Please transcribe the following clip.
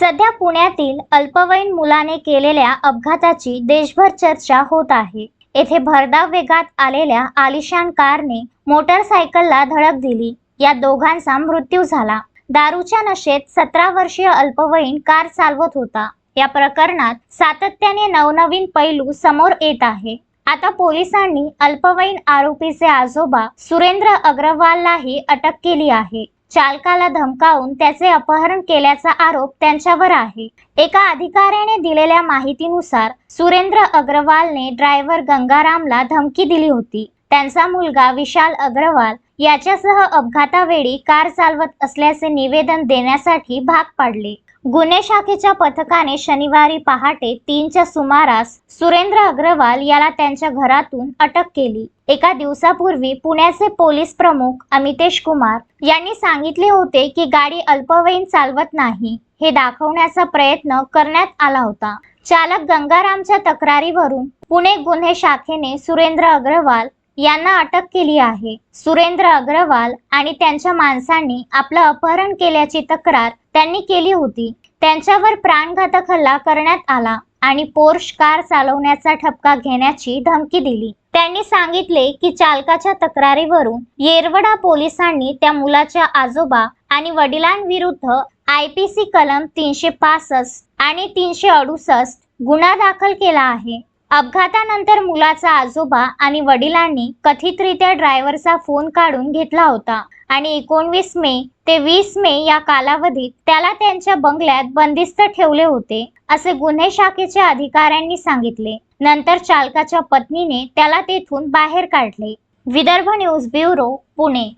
सध्या पुण्यातील अल्पवयीन मुलाने केलेल्या अपघाताची देशभर चर्चा होत आहे. येथे भरधाव वेगात आलेल्या आलिशान कारने मोटरसायकलला धडक दिली. या दोघांचा मृत्यू झाला. दारूच्या नशेत सतरा वर्षीय अल्पवयीन कार चालवत होता. या प्रकरणात सातत्याने नवनवीन पैलू समोर येत आहे. आता पोलिसांनी अल्पवयीन आरोपीचे आजोबा सुरेंद्र अग्रवाललाही अटक केली आहे. चालकाला धमकावून त्याचे अपहरण केल्याचा आरोप त्यांच्यावर आहे. एका अधिकाऱ्याने दिलेल्या माहितीनुसार सुरेंद्र अग्रवालने ड्रायव्हर गंगारामला धमकी दिली होती. त्यांचा मुलगा विशाल अग्रवाल याच्यासह अपघातावेळी कार चालवत असल्याचे निवेदन देण्यासाठी भाग पाडले. गुन्हे शाखेच्या पथकाने शनिवारी पहाटे तीनच्या सुमारास सुरेंद्र अग्रवाल याला त्यांच्या घरातून अटक केली. एका दिवसापूर्वी पुण्याचे पोलीस प्रमुख अमितेश कुमार यांनी सांगितले होते की गाडी अल्पवयीन चालवत नाही हे दाखवण्याचा प्रयत्न करण्यात आला होता. चालक गंगारामच्या तक्रारीवरून पुणे गुन्हे शाखेने सुरेंद्र अग्रवाल यांना अटक केली आहे. सुरेंद्र अग्रवाल आणि त्यांच्या माणसांनी आपलं अपहरण केल्याची तक्रार त्यांनी केली होती. त्यांच्यावर प्राणघातक हल्ला करण्यात आला आणि पोर्श कार चालवण्याचा ठपका घेण्याची धमकी दिली. त्यांनी सांगितले की चालकाच्या तक्रारीवरून येरवडा पोलिसांनी त्या मुलाच्या आजोबा आणि वडिलांविरुद्ध आय पी सी कलम तीनशे पासष्ट आणि तीनशे अडुसष्ट गुन्हा दाखल केला आहे. अपघातानंतर मुलाचा आजोबा आणि वडिलांनी कथितरित्या ड्रायव्हरचा फोन काढून घेतला होता. आणि एकोणवीस मे ते वीस मे या कालावधीत त्याला त्यांच्या बंगल्यात बंदिस्त ठेवले होते असे गुन्हे शाखेच्या अधिकाऱ्यांनी सांगितले. नंतर चालकाच्या पत्नीने त्याला तेथून बाहेर काढले. Vidarbha news bureau Pune.